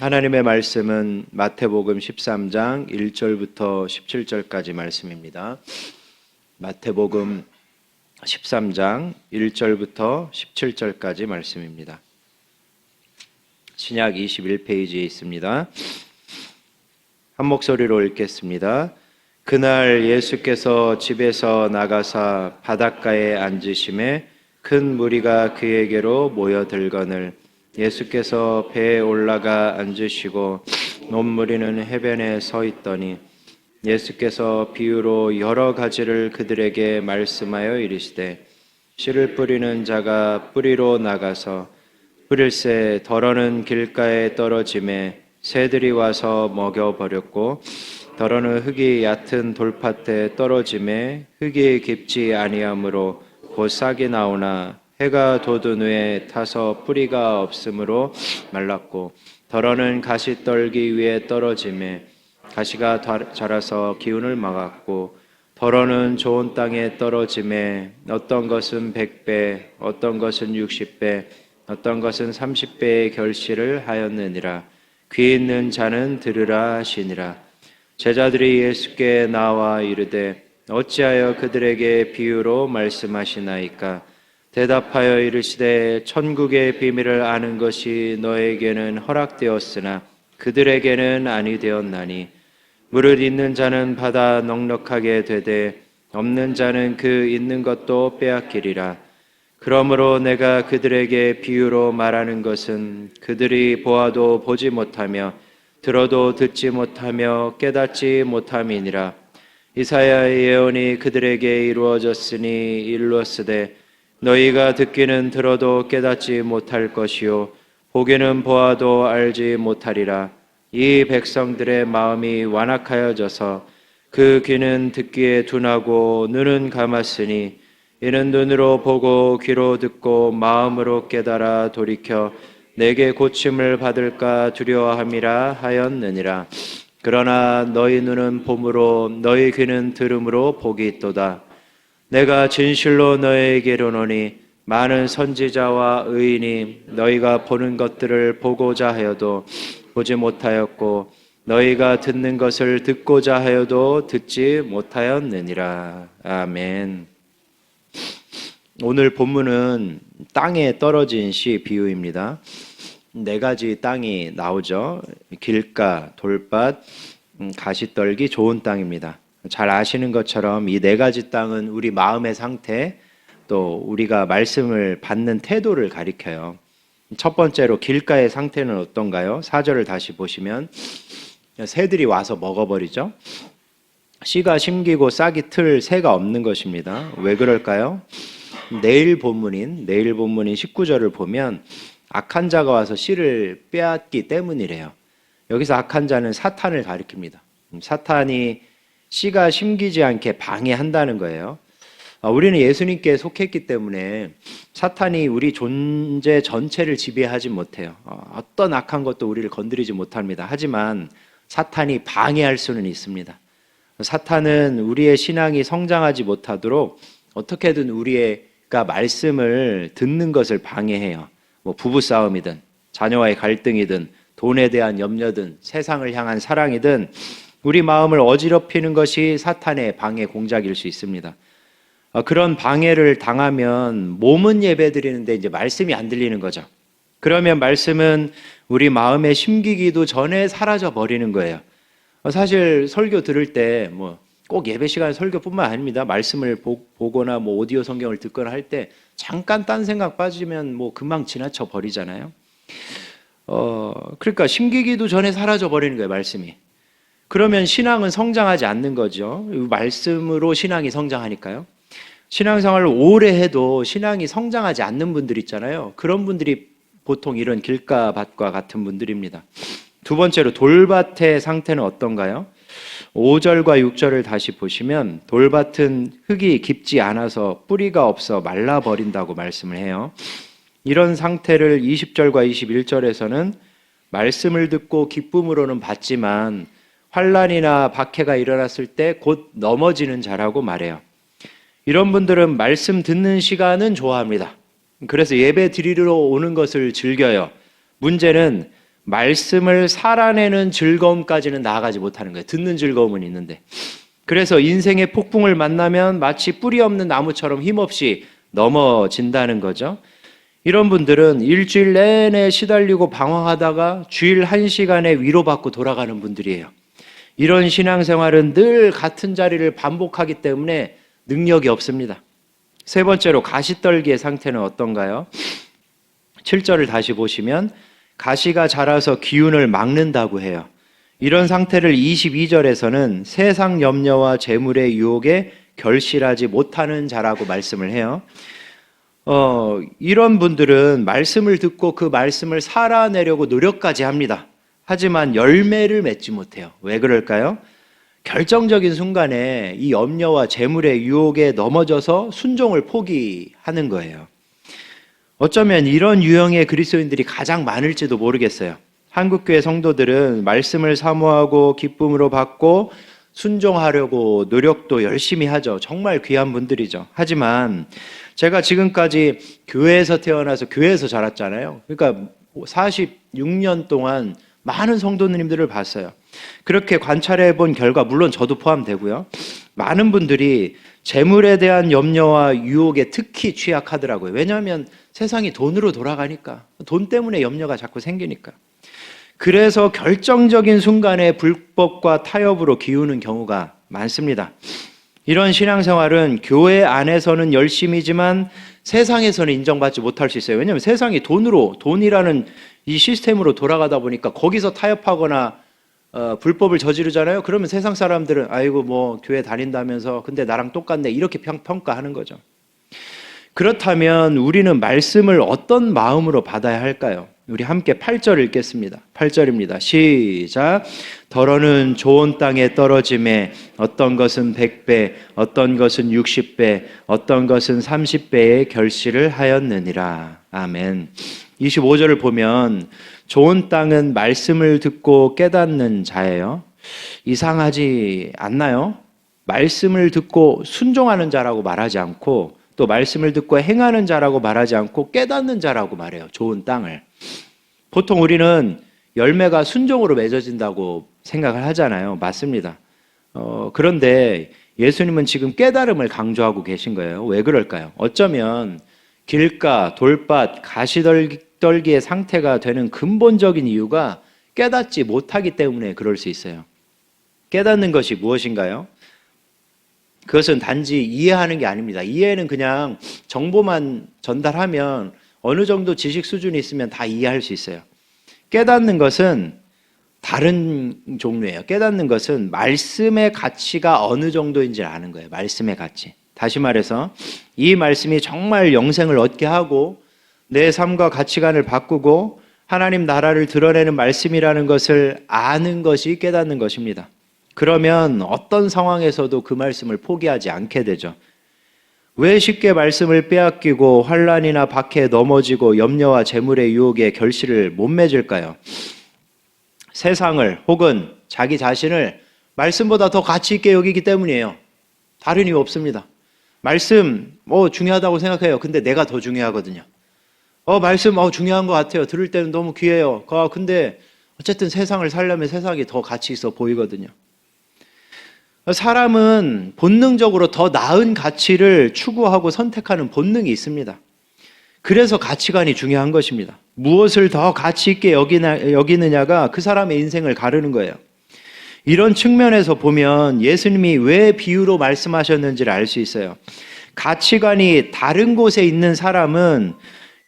하나님의 말씀은 마태복음 13장 1절부터 17절까지 말씀입니다. 마태복음 13장 1절부터 17절까지 말씀입니다. 신약 21페이지에 있습니다. 한 목소리로 읽겠습니다. 그날 예수께서 집에서 나가사 바닷가에 앉으심에 큰 무리가 그에게로 모여들거늘 예수께서 배에 올라가 앉으시고 논무리는 해변에 서 있더니 예수께서 비유로 여러 가지를 그들에게 말씀하여 이르시되 씨를 뿌리는 자가 뿌리로 나가서 뿌릴 새 덜어는 길가에 떨어짐에 새들이 와서 먹여 버렸고 덜어는 흙이 얕은 돌밭에 떨어짐에 흙이 깊지 아니하므로 곧 싹이 나오나 해가 돋은 후에 타서 뿌리가 없으므로 말랐고 덜어는 가시 떨기 위에 떨어짐에 가시가 다- 자라서 기운을 막았고 덜어는 좋은 땅에 떨어짐에 어떤 것은 백배 어떤 것은 육십 배 어떤 것은 삼십 배의 결실을 하였느니라. 귀 있는 자는 들으라 하시니라. 제자들이 예수께 나와 이르되 어찌하여 그들에게 비유로 말씀하시나이까 대답하여 이르시되 천국의 비밀을 아는 것이 너에게는 허락되었으나 그들에게는 아니 되었나니 물을 있는 자는 받아 넉넉하게 되되 없는 자는 그 있는 것도 빼앗기리라. 그러므로 내가 그들에게 비유로 말하는 것은 그들이 보아도 보지 못하며 들어도 듣지 못하며 깨닫지 못함이니라. 이사야의 예언이 그들에게 이루어졌으니 일렀으되 너희가 듣기는 들어도 깨닫지 못할 것이요 보기는 보아도 알지 못하리라. 이 백성들의 마음이 완악하여져서 그 귀는 듣기에 둔하고 눈은 감았으니 이는 눈으로 보고 귀로 듣고 마음으로 깨달아 돌이켜 내게 고침을 받을까 두려워함이라 하였느니라. 그러나 너희 눈은 봄으로 너희 귀는 들음으로 복이 있도다 내가 진실로 너희에게 이르노니 많은 선지자와 의인이 너희가 보는 것들을 보고자 하여도 보지 못하였고 너희가 듣는 것을 듣고자 하여도 듣지 못하였느니라 아멘. 오늘 본문은 땅에 떨어진 시 비유입니다. 네 가지 땅이 나오죠. 길가, 돌밭, 음, 가시떨기, 좋은 땅입니다. 잘 아시는 것처럼 이 네 가지 땅은 우리 마음의 상태, 또 우리가 말씀을 받는 태도를 가리켜요. 첫 번째로 길가의 상태는 어떤가요? 사절을 다시 보시면 새들이 와서 먹어버리죠. 씨가 심기고 싹이 틀 새가 없는 것입니다. 왜 그럴까요? 내일 본문인 내일 본문인 19절을 보면 악한 자가 와서 씨를 빼앗기 때문이래요. 여기서 악한 자는 사탄을 가리킵니다. 음, 사탄이 씨가 심기지 않게 방해한다는 거예요. 아, 우리는 예수님께 속했기 때문에 사탄이 우리 존재 전체를 지배하지 못해요. 어, 어떤 악한 것도 우리를 건드리지 못합니다. 하지만 사탄이 방해할 수는 있습니다. 사탄은 우리의 신앙이 성장하지 못하도록 어떻게든 우리가 말씀을 듣는 것을 방해해요. 뭐 부부 싸움이든 자녀와의 갈등이든 돈에 대한 염려든 세상을 향한 사랑이든 우리 마음을 어지럽히는 것이 사탄의 방해 공작일 수 있습니다. 어, 그런 방해를 당하면 몸은 예배 드리는데 이제 말씀이 안 들리는 거죠. 그러면 말씀은 우리 마음에 심기기도 전에 사라져 버리는 거예요. 어, 사실 설교 들을 때 뭐 꼭 예배 시간 설교뿐만 아닙니다. 말씀을 보, 보거나 뭐 오디오 성경을 듣거나 할 때 잠깐 딴 생각 빠지면 뭐 금방 지나쳐 버리잖아요. 어, 그러니까 심기기도 전에 사라져 버리는 거예요, 말씀이. 그러면 신앙은 성장하지 않는 거죠. 이 말씀으로 신앙이 성장하니까요. 신앙생활을 오래 해도 신앙이 성장하지 않는 분들 있잖아요. 그런 분들이 보통 이런 길가밭과 같은 분들입니다. 두 번째로 돌밭의 상태는 어떤가요? 5절과 6절을 다시 보시면 돌밭은 흙이 깊지 않아서 뿌리가 없어 말라버린다고 말씀을 해요. 이런 상태를 20절과 21절에서는 말씀을 듣고 기쁨으로는 받지만 환란이나 박해가 일어났을 때 곧 넘어지는 자라고 말해요. 이런 분들은 말씀 듣는 시간은 좋아합니다. 그래서 예배 드리러 오는 것을 즐겨요. 문제는 말씀을 살아내는 즐거움까지는 나아가지 못하는 거예요. 듣는 즐거움은 있는데. 그래서 인생의 폭풍을 만나면 마치 뿌리 없는 나무처럼 힘없이 넘어진다는 거죠. 이런 분들은 일주일 내내 시달리고 방황하다가 주일 한 시간에 위로받고 돌아가는 분들이에요. 이런 신앙생활은 늘 같은 자리를 반복하기 때문에 능력이 없습니다. 세 번째로 가시떨기의 상태는 어떤가요? 7절을 다시 보시면 가시가 자라서 기운을 막는다고 해요. 이런 상태를 22절에서는 세상 염려와 재물의 유혹에 결실하지 못하는 자라고 말씀을 해요. 어, 이런 분들은 말씀을 듣고 그 말씀을 살아내려고 노력까지 합니다. 하지만 열매를 맺지 못해요. 왜 그럴까요? 결정적인 순간에 이 염려와 재물의 유혹에 넘어져서 순종을 포기하는 거예요. 어쩌면 이런 유형의 그리스도인들이 가장 많을지도 모르겠어요. 한국교회 성도들은 말씀을 사모하고 기쁨으로 받고 순종하려고 노력도 열심히 하죠. 정말 귀한 분들이죠. 하지만 제가 지금까지 교회에서 태어나서 교회에서 자랐잖아요. 그러니까 46년 동안 많은 성도님들을 봤어요. 그렇게 관찰해 본 결과, 물론 저도 포함되고요. 많은 분들이 재물에 대한 염려와 유혹에 특히 취약하더라고요. 왜냐하면 세상이 돈으로 돌아가니까. 돈 때문에 염려가 자꾸 생기니까. 그래서 결정적인 순간에 불법과 타협으로 기우는 경우가 많습니다. 이런 신앙생활은 교회 안에서는 열심이지만 세상에서는 인정받지 못할 수 있어요. 왜냐하면 세상이 돈으로, 돈이라는 이 시스템으로 돌아가다 보니까 거기서 타협하거나 어, 불법을 저지르잖아요. 그러면 세상 사람들은 아이고 뭐 교회 다닌다면서 근데 나랑 똑같네 이렇게 평, 평가하는 거죠. 그렇다면 우리는 말씀을 어떤 마음으로 받아야 할까요? 우리 함께 8절 읽겠습니다. 8절입니다. 시작. 더러는 좋은 땅에 떨어짐에 어떤 것은 100배, 어떤 것은 60배, 어떤 것은 30배의 결실을 하였느니라. 아멘. 25절을 보면 좋은 땅은 말씀을 듣고 깨닫는 자예요. 이상하지 않나요? 말씀을 듣고 순종하는 자라고 말하지 않고 또 말씀을 듣고 행하는 자라고 말하지 않고 깨닫는 자라고 말해요. 좋은 땅을. 보통 우리는 열매가 순종으로 맺어진다고 생각을 하잖아요. 맞습니다. 어, 그런데 예수님은 지금 깨달음을 강조하고 계신 거예요. 왜 그럴까요? 어쩌면 길가, 돌밭, 가시 떨기의 상태가 되는 근본적인 이유가 깨닫지 못하기 때문에 그럴 수 있어요. 깨닫는 것이 무엇인가요? 그것은 단지 이해하는 게 아닙니다. 이해는 그냥 정보만 전달하면 어느 정도 지식 수준이 있으면 다 이해할 수 있어요. 깨닫는 것은 다른 종류예요. 깨닫는 것은 말씀의 가치가 어느 정도인지 아는 거예요. 말씀의 가치. 다시 말해서 이 말씀이 정말 영생을 얻게 하고 내 삶과 가치관을 바꾸고 하나님 나라를 드러내는 말씀이라는 것을 아는 것이 깨닫는 것입니다. 그러면 어떤 상황에서도 그 말씀을 포기하지 않게 되죠. 왜 쉽게 말씀을 빼앗기고 환란이나 박해에 넘어지고 염려와 재물의 유혹에 결실을 못 맺을까요? 세상을 혹은 자기 자신을 말씀보다 더 가치 있게 여기기 때문이에요. 다른 이유 없습니다. 말씀 뭐 중요하다고 생각해요. 근데 내가 더 중요하거든요. 어 말씀 어 중요한 것 같아요. 들을 때는 너무 귀해요. 어, 근데 어쨌든 세상을 살려면 세상이 더 가치 있어 보이거든요. 사람은 본능적으로 더 나은 가치를 추구하고 선택하는 본능이 있습니다. 그래서 가치관이 중요한 것입니다. 무엇을 더 가치 있게 여기나, 여기느냐가 그 사람의 인생을 가르는 거예요. 이런 측면에서 보면 예수님이 왜 비유로 말씀하셨는지를 알 수 있어요. 가치관이 다른 곳에 있는 사람은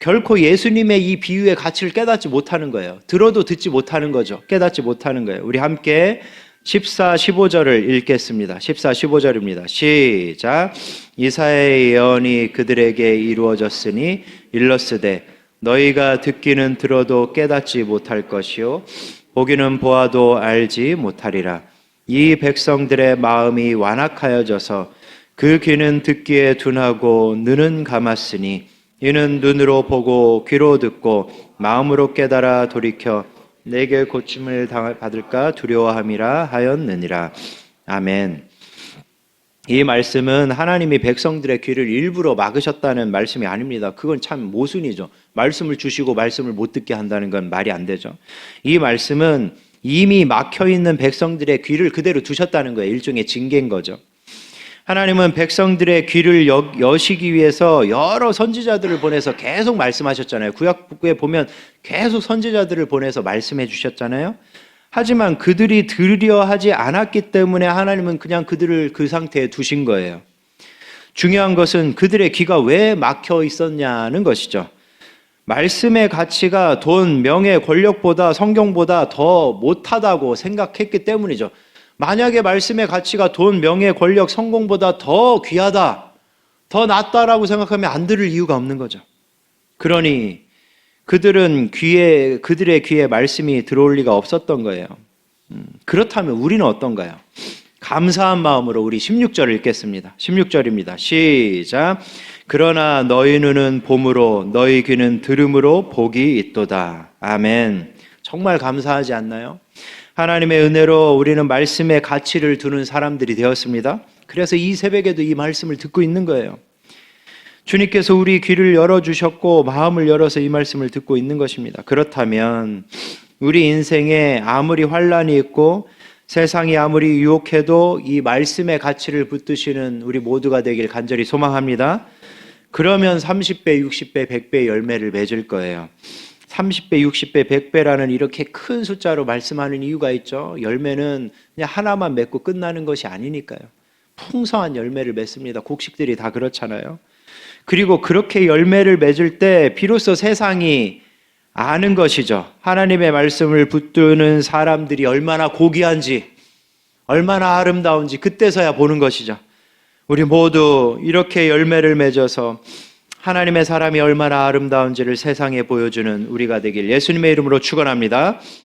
결코 예수님의 이 비유의 가치를 깨닫지 못하는 거예요. 들어도 듣지 못하는 거죠. 깨닫지 못하는 거예요. 우리 함께 14, 15절을 읽겠습니다. 14, 15절입니다. 시작. 이사의 예언이 그들에게 이루어졌으니 일러스되 너희가 듣기는 들어도 깨닫지 못할 것이요 보기는 보아도 알지 못하리라. 이 백성들의 마음이 완악하여져서 그 귀는 듣기에 둔하고 눈은 감았으니 이는 눈으로 보고 귀로 듣고 마음으로 깨달아 돌이켜 내게 고침을 받을까 두려워함이라 하였느니라. 아멘. 이 말씀은 하나님이 백성들의 귀를 일부러 막으셨다는 말씀이 아닙니다. 그건 참 모순이죠. 말씀을 주시고 말씀을 못 듣게 한다는 건 말이 안 되죠. 이 말씀은 이미 막혀 있는 백성들의 귀를 그대로 두셨다는 거예요. 일종의 징계인 거죠. 하나님은 백성들의 귀를 여, 여시기 위해서 여러 선지자들을 보내서 계속 말씀하셨잖아요. 구약에 보면 계속 선지자들을 보내서 말씀해 주셨잖아요. 하지만 그들이 들으려 하지 않았기 때문에 하나님은 그냥 그들을 그 상태에 두신 거예요. 중요한 것은 그들의 귀가 왜 막혀 있었냐는 것이죠. 말씀의 가치가 돈, 명예, 권력보다 성경보다 더 못하다고 생각했기 때문이죠. 만약에 말씀의 가치가 돈, 명예, 권력, 성공보다 더 귀하다, 더 낫다라고 생각하면 안 들을 이유가 없는 거죠. 그러니 그들은 귀에 그들의 귀에 말씀이 들어올 리가 없었던 거예요. 음, 그렇다면 우리는 어떤가요? 감사한 마음으로 우리 16절을 읽겠습니다. 16절입니다. 시작. 그러나 너희 눈은 봄으로 너희 귀는 들음으로 복이 있도다. 아멘. 정말 감사하지 않나요? 하나님의 은혜로 우리는 말씀의 가치를 두는 사람들이 되었습니다. 그래서 이 새벽에도 이 말씀을 듣고 있는 거예요. 주님께서 우리 귀를 열어주셨고 마음을 열어서 이 말씀을 듣고 있는 것입니다. 그렇다면 우리 인생에 아무리 환란이 있고 세상이 아무리 유혹해도 이 말씀의 가치를 붙드시는 우리 모두가 되길 간절히 소망합니다. 그러면 30배, 60배, 100배 열매를 맺을 거예요. 30배, 60배, 100배라는 이렇게 큰 숫자로 말씀하는 이유가 있죠. 열매는 그냥 하나만 맺고 끝나는 것이 아니니까요. 풍성한 열매를 맺습니다. 곡식들이 다 그렇잖아요. 그리고 그렇게 열매를 맺을 때 비로소 세상이 아는 것이죠. 하나님의 말씀을 붙드는 사람들이 얼마나 고귀한지, 얼마나 아름다운지 그때서야 보는 것이죠. 우리 모두 이렇게 열매를 맺어서 하나님의 사람이 얼마나 아름다운지를 세상에 보여주는 우리가 되길 예수님의 이름으로 축원합니다.